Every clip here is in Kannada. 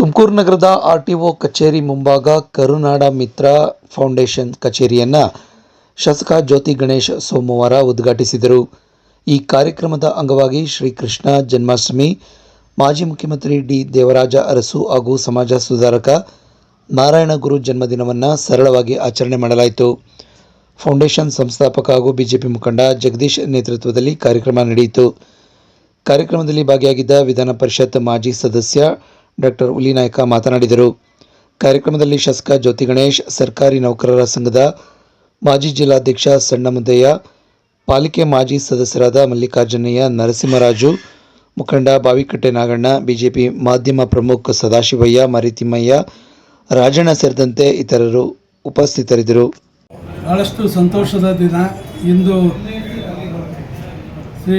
ತುಮಕೂರು ನಗರದ ಆರ್ ಟಿ ಒ ಕಚೇರಿ ಮುಂಭಾಗ ಕರುನಾಡ ಮಿತ್ರ ಫೌಂಡೇಶನ್ ಕಚೇರಿಯನ್ನು ಶಾಸಕ ಜ್ಯೋತಿ ಗಣೇಶ್ ಸೋಮವಾರ ಉದ್ಘಾಟಿಸಿದರು. ಈ ಕಾರ್ಯಕ್ರಮದ ಅಂಗವಾಗಿ ಶ್ರೀಕೃಷ್ಣ ಜನ್ಮಾಷ್ಟಮಿ, ಮಾಜಿ ಮುಖ್ಯಮಂತ್ರಿ ಡಿ ದೇವರಾಜ ಅರಸು ಹಾಗೂ ಸಮಾಜ ಸುಧಾರಕ ನಾರಾಯಣ ಗುರು ಜನ್ಮದಿನವನ್ನು ಸರಳವಾಗಿ ಆಚರಣೆ ಮಾಡಲಾಯಿತು. ಫೌಂಡೇಶನ್ ಸಂಸ್ಥಾಪಕ ಹಾಗೂ ಬಿಜೆಪಿ ಮುಖಂಡ ಜಗದೀಶ್ ನೇತೃತ್ವದಲ್ಲಿ ಕಾರ್ಯಕ್ರಮ ನಡೆಯಿತು. ಕಾರ್ಯಕ್ರಮದಲ್ಲಿ ಭಾಗಿಯಾಗಿದ್ದ ವಿಧಾನ ಪರಿಷತ್ ಮಾಜಿ ಸದಸ್ಯ ಡಾಕ್ಟರ್ ಉಲಿನಾಯ್ಕ ಮಾತನಾಡಿದರು. ಕಾರ್ಯಕ್ರಮದಲ್ಲಿ ಶಾಸಕ ಜ್ಯೋತಿ ಗಣೇಶ್, ಸರ್ಕಾರಿ ನೌಕರರ ಸಂಘದ ಮಾಜಿ ಜಿಲ್ಲಾಧ್ಯಕ್ಷ ಸಣ್ಣಮುದ್ದಯ್ಯ ಪಾಲಿಕೆ ಮಾಜಿ ಸದಸ್ಯರಾದ ಮಲ್ಲಿಕಾರ್ಜುನಯ್ಯ, ನರಸಿಂಹರಾಜು, ಮುಖಂಡ ಬಾವಿಕಟ್ಟೆ ನಾಗಣ್ಣ ಬಿಜೆಪಿ ಮಾಧ್ಯಮ ಪ್ರಮುಖ ಸದಾಶಿವಯ್ಯ, ಮರಿತಿಮ್ಮಯ್ಯ, ರಾಜಣ್ಣ ಸೇರಿದಂತೆ ಇತರರು ಉಪಸ್ಥಿತರಿದ್ದರು. ಬಹಳಷ್ಟು ಸಂತೋಷದ ದಿನ. ಇಂದು ಶ್ರೀ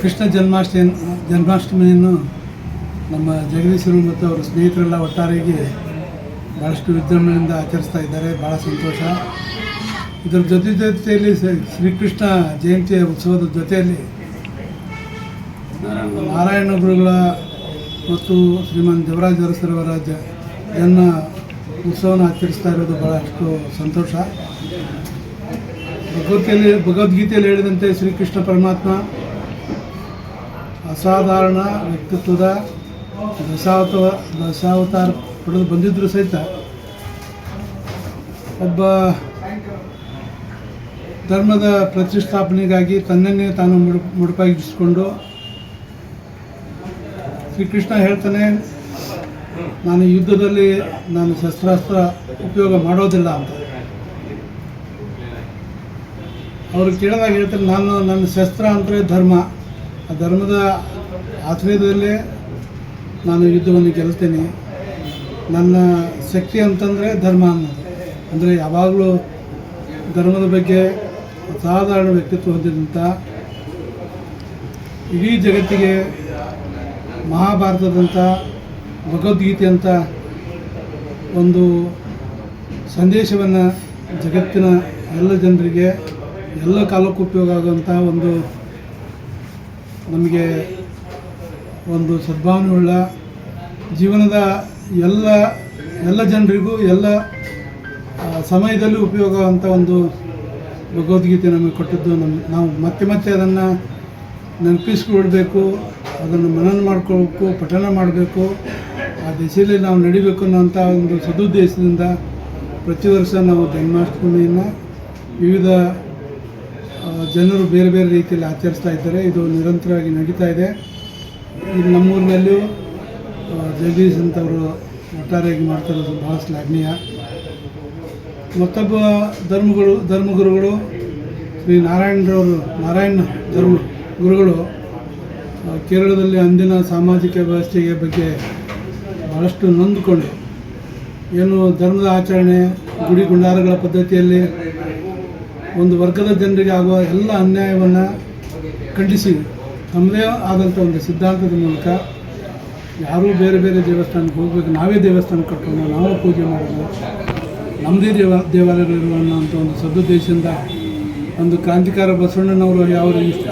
ಕೃಷ್ಣ ಜನ್ಮಾಷ್ಟಮಿ ಜನ್ಮಾಷ್ಟಮಿಯನ್ನು ನಮ್ಮ ಜಗದೀಶರು ಮತ್ತು ಅವರ ಸ್ನೇಹಿತರೆಲ್ಲ ಒಟ್ಟಾರೆಯಾಗಿ ಭಾಳಷ್ಟು ವಿಜೃಂಭಣೆಯಿಂದ ಆಚರಿಸ್ತಾ ಇದ್ದಾರೆ. ಭಾಳ ಸಂತೋಷ. ಇದರ ಜೊತೆ ಜೊತೆಯಲ್ಲಿ ಶ್ರೀಕೃಷ್ಣ ಜಯಂತಿಯ ಉತ್ಸವದ ಜೊತೆಯಲ್ಲಿ ನಾರಾಯಣ ಗುರುಗಳ ಮತ್ತು ಶ್ರೀಮಾನ್ ದೇವರಾಜ ಅರಸರವರ ಜನ್ಮ ಉತ್ಸವನ ಆಚರಿಸ್ತಾ ಇರೋದು ಭಾಳಷ್ಟು ಸಂತೋಷ. ಭಗವದ್ಗೀತೆಯಲ್ಲಿ ಭಗವದ್ಗೀತೆಯಲ್ಲಿ ಹೇಳಿದಂತೆ ಶ್ರೀಕೃಷ್ಣ ಪರಮಾತ್ಮ ಅಸಾಧಾರಣ ವ್ಯಕ್ತಿತ್ವದ ದಶಾವತಾರ ದಶಾವತಾರ ಪಡೆದು ಬಂದಿದ್ದರು ಸಹಿತ. ಒಬ್ಬ ಧರ್ಮದ ಪ್ರತಿಷ್ಠಾಪನೆಗಾಗಿ ತನ್ನನ್ನೇ ತಾನು ಮುಡು ಮುಡುಪಾಗಿಸಿಕೊಂಡು ಶ್ರೀಕೃಷ್ಣ ಹೇಳ್ತಾನೆ, ನಾನು ಯುದ್ಧದಲ್ಲಿ ನಾನು ಶಸ್ತ್ರಾಸ್ತ್ರ ಉಪಯೋಗ ಮಾಡೋದಿಲ್ಲ ಅಂತ. ಅವರು ಕೇಳಿದಾಗ ಹೇಳ್ತಾರೆ, ನಾನು ನನ್ನ ಶಸ್ತ್ರ ಅಂದರೆ ಧರ್ಮ. ಆ ಧರ್ಮದ ಆಶ್ರಯದಲ್ಲೇ ನಾನು ಯುದ್ಧವನ್ನು ಗೆಲ್ತೇನೆ. ನನ್ನ ಶಕ್ತಿ ಅಂತಂದರೆ ಧರ್ಮ ಅನ್ನೋದು. ಅಂದರೆ ಯಾವಾಗಲೂ ಧರ್ಮದ ಬಗ್ಗೆ ಸಾಧಾರಣ ವ್ಯಕ್ತಿತ್ವ ಹೊಂದಿದಂಥ ಇಡೀ ಜಗತ್ತಿಗೆ ಮಹಾಭಾರತದಂಥ ಭಗವದ್ಗೀತೆ ಅಂತ ಒಂದು ಸಂದೇಶವನ್ನು ಜಗತ್ತಿನ ಎಲ್ಲ ಜನರಿಗೆ ಎಲ್ಲ ಕಾಲಕ್ಕೂ ಉಪಯೋಗ ಆಗುವಂಥ ಒಂದು ನಮಗೆ ಒಂದು ಸದ್ಭಾವನೆಯುಳ್ಳ ಜೀವನದ ಎಲ್ಲ ಎಲ್ಲ ಜನರಿಗೂ ಎಲ್ಲ ಸಮಯದಲ್ಲಿ ಉಪಯೋಗ ಅಂತ ಒಂದು ಭಗವದ್ಗೀತೆ ನಮಗೆ ಕೊಟ್ಟಿದ್ದು ನಮ್ಮ ನಾವು ಮತ್ತೆ ಮತ್ತೆ ಅದನ್ನು ನೆನಪಿಸ್ಕೊಳ್ಬೇಕು ಅದನ್ನು ಮನನ ಮಾಡ್ಕೊಳ್ಬೇಕು ಪಠನ ಮಾಡಬೇಕು ಆ ದಿಸೆಯಲ್ಲಿ ನಾವು ನಡಿಬೇಕು ಅನ್ನೋಂಥ ಒಂದು ಸದುದ್ದೇಶದಿಂದ ಪ್ರತಿ ವರ್ಷ ನಾವು ಜನ್ಮಾಷ್ಟಮಿಯನ್ನು ವಿವಿಧ ಜನರು ಬೇರೆ ಬೇರೆ ರೀತಿಯಲ್ಲಿ ಆಚರಿಸ್ತಾ ಇದ್ದಾರೆ. ಇದು ನಿರಂತರವಾಗಿ ನಡೀತಾ ಇದೆ. ಇಲ್ಲಿ ನಮ್ಮೂರಿನಲ್ಲಿಯೂ ಆ, ಜಗದೀಶ್ ಅಂತವರು ಒಟ್ಟಾರೆಯಾಗಿ ಮಾಡ್ತಾ ಇರೋದು ಭಾಳ ಶ್ಲಾಘನೀಯ. ಮತ್ತೊಬ್ಬ ಧರ್ಮಗಳು ಧರ್ಮಗುರುಗಳು, ಶ್ರೀ ನಾರಾಯಣರವರು, ನಾರಾಯಣ ಧರ್ಮ ಗುರುಗಳು ಕೇರಳದಲ್ಲಿ ಅಂದಿನ ಸಾಮಾಜಿಕ ವ್ಯವಸ್ಥೆಯ ಬಗ್ಗೆ ಭಾಳಷ್ಟು ನೊಂದುಕೊಂಡು. ಏನು ಧರ್ಮದ ಆಚರಣೆ, ಗುಡಿ ಗುಂಡಾರಗಳ ಪದ್ಧತಿಯಲ್ಲಿ ಒಂದು ವರ್ಗದ ಜನರಿಗೆ ಆಗುವ ಎಲ್ಲ ಅನ್ಯಾಯವನ್ನು ಖಂಡಿಸಿ, ತಮ್ಮದೇ ಆದಂಥ ಒಂದು ಸಿದ್ಧಾಂತದ ಮೂಲಕ ಯಾರೂ ಬೇರೆ ಬೇರೆ ದೇವಸ್ಥಾನಕ್ಕೆ ಹೋಗ್ಬೇಕು. ನಾವೇ ದೇವಸ್ಥಾನ ಕಟ್ಟೋಣ, ನಾವೇ ಪೂಜೆ ಮಾಡೋಣ. ನಮ್ಮದೇ ದೇವ ದೇವಾಲಯಗಳಿರುವ ಅನ್ನೋಂಥ ಒಂದು ಸದುದ್ದೇಶದಿಂದ ಒಂದು ಕ್ರಾಂತಿಕಾರ ಬಸವಣ್ಣನವರು ಯಾವ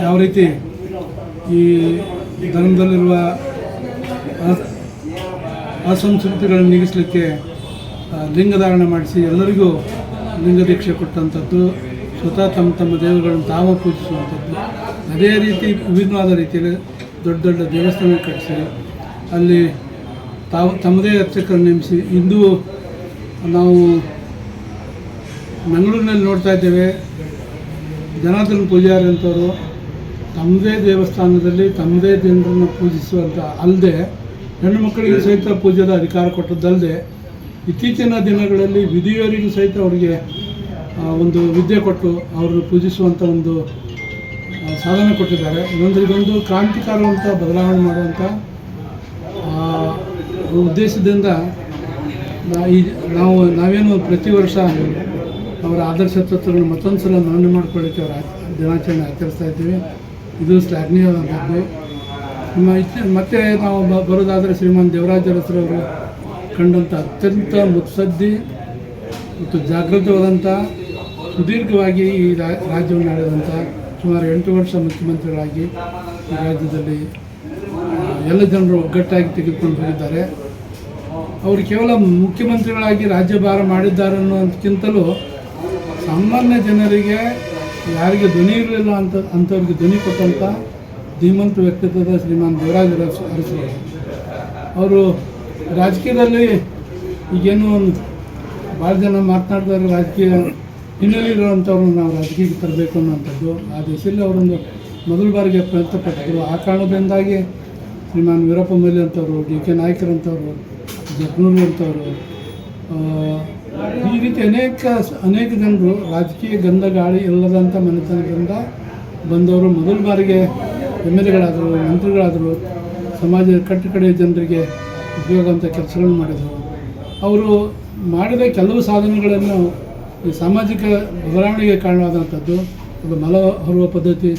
ಯಾವ ರೀತಿ ಈ ಧರ್ಮದಲ್ಲಿರುವ ಅಸಂಸ್ಕೃತಿಗಳನ್ನು ನೀಗಿಸಲಿಕ್ಕೆ ಲಿಂಗಧಾರಣ ಲಿಂಗಧಾರಣೆ ಮಾಡಿಸಿ ಎಲ್ಲರಿಗೂ ಲಿಂಗ ದೀಕ್ಷೆ ಕೊಟ್ಟಂಥದ್ದು, ಸ್ವತಃ ತಮ್ಮ ತಮ್ಮ ದೇವರುಗಳನ್ನು ತಾವು ಪೂಜಿಸುವಂಥದ್ದು. ಅದೇ ರೀತಿ ವಿಭಿನ್ನವಾದ ರೀತಿಯಲ್ಲಿ ದೊಡ್ಡ ದೊಡ್ಡ ದೇವಸ್ಥಾನ ಕಟ್ಟಿಸಿ ಅಲ್ಲಿ ತಾವು ತಮ್ಮದೇ ಅರ್ಚಕರನ್ನು ನೇಮಿಸಿ ಇಂದು ನಾವು ಮಂಗಳೂರಿನಲ್ಲಿ ನೋಡ್ತಾ ಇದ್ದೇವೆ. ಜನಾರ್ದನ ಪೂಜಾರಿ ಅಂತವರು ತಮ್ಮದೇ ದೇವಸ್ಥಾನದಲ್ಲಿ ತಮ್ಮದೇ ಜನರನ್ನು ಪೂಜಿಸುವಂಥ ಅಲ್ಲದೆ ಹೆಣ್ಣು ಮಕ್ಕಳಿಗೆ ಸಹಿತ ಪೂಜೆದ ಅಧಿಕಾರ ಕೊಟ್ಟದ್ದಲ್ಲದೆ ಇತ್ತೀಚಿನ ದಿನಗಳಲ್ಲಿ ವಿಧಿಯವರಿಗೂ ಸಹಿತ ಅವರಿಗೆ ಒಂದು ವಿದ್ಯೆ ಕೊಟ್ಟು ಅವರು ಪೂಜಿಸುವಂಥ ಒಂದು ಸಾಧನೆ ಕೊಟ್ಟಿದ್ದಾರೆ. ಇದೊಂದು ಇದೊಂದು ಕ್ರಾಂತಿಕಾರವಂತ ಬದಲಾವಣೆ ಮಾಡುವಂಥ ಉದ್ದೇಶದಿಂದ ಈ ನಾವು ನಾವೇನು ಪ್ರತಿ ವರ್ಷ ಅವರ ಆದರ್ಶ ತತ್ವಗಳನ್ನು ಮತ್ತೊಂದು ಸಲ ನೋಂದಣಿ ಮಾಡ್ಕೊಳ್ಳಿಕ್ಕೆ ಅವರ ದಿನಾಚರಣೆ ಆಚರಿಸ್ತಾ ಇದ್ದೀವಿ. ಇದು ಶ್ಲಾಘನೀಯವಾದದ್ದು. ನಮ್ಮ ಮತ್ತೆ ನಾವು ಬರೋದಾದರೆ ಶ್ರೀಮಾನ್ ದೇವರಾಜ ಅರಸರವರು ಕಂಡಂಥ ಅತ್ಯಂತ ಮುತ್ಸದ್ದಿ ಮತ್ತು ಜಾಗೃತವಾದಂಥ, ಸುದೀರ್ಘವಾಗಿ ಈ ರಾಜ್ಯವನ್ನು ಆಡಿದಂಥ ಸುಮಾರು ಎಂಟು ವರ್ಷ ಮುಖ್ಯಮಂತ್ರಿಗಳಾಗಿ ರಾಜ್ಯದಲ್ಲಿ ಎಲ್ಲ ಜನರು ಒಗ್ಗಟ್ಟಾಗಿ ತೆಗೆದುಕೊಂಡು ಹೋಗಿದ್ದಾರೆ. ಅವರು ಕೇವಲ ಮುಖ್ಯಮಂತ್ರಿಗಳಾಗಿ ರಾಜ್ಯಭಾರ ಮಾಡಿದ್ದಾರೆ ಅನ್ನೋದಕ್ಕಿಂತಲೂ ಸಾಮಾನ್ಯ ಜನರಿಗೆ ಯಾರಿಗೆ ಧ್ವನಿ ಇರಲಿಲ್ಲ ಅಂತ ಅಂಥವ್ರಿಗೆ ಧ್ವನಿ ಕೊಟ್ಟಂಥ ಧೀಮಂತ ವ್ಯಕ್ತಿತ್ವದ ಶ್ರೀಮಾನ್ ದೇವರಾಜ ಅರಸು ಅವರು ರಾಜಕೀಯದಲ್ಲಿ ಈಗೇನು ಭಾಳ ಜನ ಮಾತನಾಡ್ತಾರೆ, ರಾಜಕೀಯ ಹಿನ್ನೆಲೆ ಇರುವಂಥವ್ರನ್ನ ನಾವು ರಾಜಕೀಯಕ್ಕೆ ತರಬೇಕು ಅನ್ನೋಂಥದ್ದು ಆ ದಿಸೆಯಲ್ಲಿ ಅವರೊಂದು ಮೊದಲ ಬಾರಿಗೆ ಪ್ರಯತ್ನ ಪಟ್ಟಿದ್ರು ಆ ಕಾರಣದಿಂದಾಗಿ ಶ್ರೀಮಾನ್ ವೀರಪ್ಪ ಮೊಯ್ಲಿ ಅಂಥವ್ರು ಡಿ ಕೆ ನಾಯ್ಕರಂಥವ್ರು ಜಗ್ನೂರು ಅಂಥವ್ರು ಈ ರೀತಿ ಅನೇಕ ಅನೇಕ ಜನರು ರಾಜಕೀಯ ಗಂಧ ಗಾಳಿ ಇಲ್ಲದಂಥ ಮನೆತನದಿಂದ ಬಂದವರು ಮೊದಲ ಬಾರಿಗೆ ಎಂ ಎಲ್ ಎಗಳಾದರು ಮಂತ್ರಿಗಳಾದರು ಸಮಾಜದ ಕಟ್ಟಕಡೆಯ ಜನರಿಗೆ ಉಪಯೋಗ ಅಂತ ಕೆಲಸಗಳನ್ನು ಮಾಡಿದರು. ಅವರು ಮಾಡಿದ ಕೆಲವು ಸಾಧನೆಗಳನ್ನು ಈ ಸಾಮಾಜಿಕ ಬದಲಾವಣೆಗೆ ಕಾರಣವಾದಂಥದ್ದು, ಅದು ಮಲ ಹೊರುವ ಪದ್ಧತಿ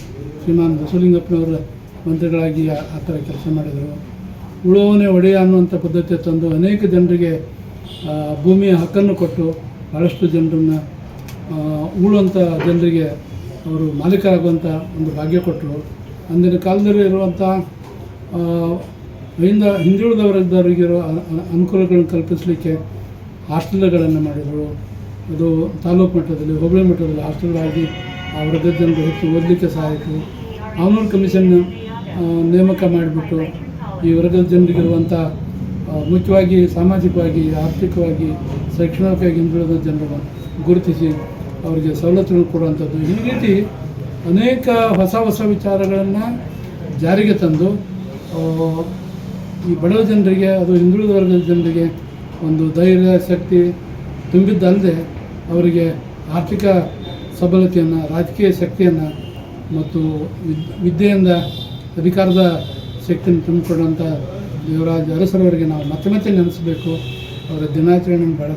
ಶ್ರೀಮಾನ್ ಬಸವಲಿಂಗಪ್ಪನವರ ಮಂತ್ರಿಗಳಾಗಿ ಆ ಥರ ಕೆಲಸ ಮಾಡಿದರು. ಉಳುವನೇ ಒಡೆಯ ಅನ್ನುವಂಥ ಪದ್ಧತಿ ತಂದು ಅನೇಕ ಜನರಿಗೆ ಭೂಮಿಯ ಹಕ್ಕನ್ನು ಕೊಟ್ಟು ಭಾಳಷ್ಟು ಜನರನ್ನು ಉಳುವಂಥ ಜನರಿಗೆ ಅವರು ಮಾಲೀಕರಾಗುವಂಥ ಒಂದು ಭಾಗ್ಯ ಕೊಟ್ಟರು. ಅಂದಿನ ಕಾಲದಲ್ಲಿ ಇರುವಂಥ ಹಿಂದ ಹಿಂದುಳಿದವರಿದ್ದವರಿಗಿರೋ ಅನುಕೂಲಗಳನ್ನು ಕಲ್ಪಿಸಲಿಕ್ಕೆ ಹಾಸ್ಟೆಲ್ಗಳನ್ನು ಮಾಡಿದರು. ಅದು ತಾಲೂಕು ಮಟ್ಟದಲ್ಲಿ ಹೋಬಳಿ ಮಟ್ಟದಲ್ಲಿ ಹಾಸ್ಟೆಲ್ಗಳಾಗಿ ಆ ವರ್ಗದ ಜನರು ಹೆಚ್ಚು ಓದಲಿಕ್ಕೆ ಸಹಾಯಕರು. ಆನೂರು ಕಮಿಷನ್ ಆ, ನೇಮಕ ಮಾಡಿಬಿಟ್ಟು ಈ ವರ್ಗದ ಜನರಿಗಿರುವಂಥ ಮುಖ್ಯವಾಗಿ ಸಾಮಾಜಿಕವಾಗಿ, ಆರ್ಥಿಕವಾಗಿ, ಶೈಕ್ಷಣಿಕವಾಗಿ ಹಿಂದುಳಿದ ಜನರನ್ನು ಗುರುತಿಸಿ ಅವರಿಗೆ ಸವಲತ್ತುಗಳು ಕೊಡುವಂಥದ್ದು. ಈ ರೀತಿ ಅನೇಕ ಹೊಸ ಹೊಸ ವಿಚಾರಗಳನ್ನು ಜಾರಿಗೆ ತಂದು ಈ ಬಡವ ಜನರಿಗೆ ಅದು ಹಿಂದುಳಿದ ವರ್ಗದ ಜನರಿಗೆ ಒಂದು ಧೈರ್ಯ, ಶಕ್ತಿ ತುಂಬಿದ್ದಲ್ಲದೆ ಅವರಿಗೆ ಆರ್ಥಿಕ ಸಬಲತೆಯನ್ನು, ರಾಜಕೀಯ ಶಕ್ತಿಯನ್ನು ಮತ್ತು ವಿದ್ ವಿದ್ಯೆಯಿಂದ ಅಧಿಕಾರದ ಶಕ್ತಿಯನ್ನು ತುಂಬಿಕೊಡುವಂಥ ದೇವರಾಜ ಅರಸರವರಿಗೆ ನಾವು ಮತ್ತೆ ಮತ್ತೆ ನೆನೆಸಬೇಕು. ಅವರ ದಿನಾಚರಣೆಯನ್ನು ಭಾಳ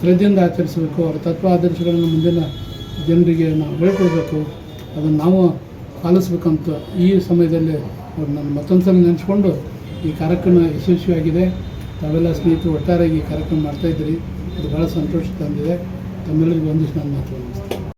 ಶ್ರದ್ಧೆಯಿಂದ ಆಚರಿಸಬೇಕು. ಅವರ ತತ್ವ ಆದರ್ಶಗಳನ್ನು ಮುಂದಿನ ಜನರಿಗೆ ನಾವು ಹೇಳ್ಕೊಡ್ಬೇಕು. ಅದನ್ನು ನಾವು ಪಾಲಿಸ್ಬೇಕಂತ ಈ ಸಮಯದಲ್ಲಿ ನಾನು ಮತ್ತೊಂದು ಸಲ ನೆನೆಸ್ಕೊಂಡು ಈ ಕಾರ್ಯಕ್ರಮ ಯಶಸ್ವಿಯಾಗಿದೆ. ತಾವೆಲ್ಲ ಸ್ನೇಹಿತರು ಒಟ್ಟಾರೆಯಾಗಿ ಈ ಕಾರ್ಯಕ್ರಮ ಮಾಡ್ತಾಯಿದ್ದೀರಿ ಅದು ಭಾಳ ಸಂತೋಷ ತಂದಿದೆ. ತಮ್ಮೆಲ್ಲರಿಗೂ ಒಂದಿಷ್ಟು ನಾನು ಮಾತು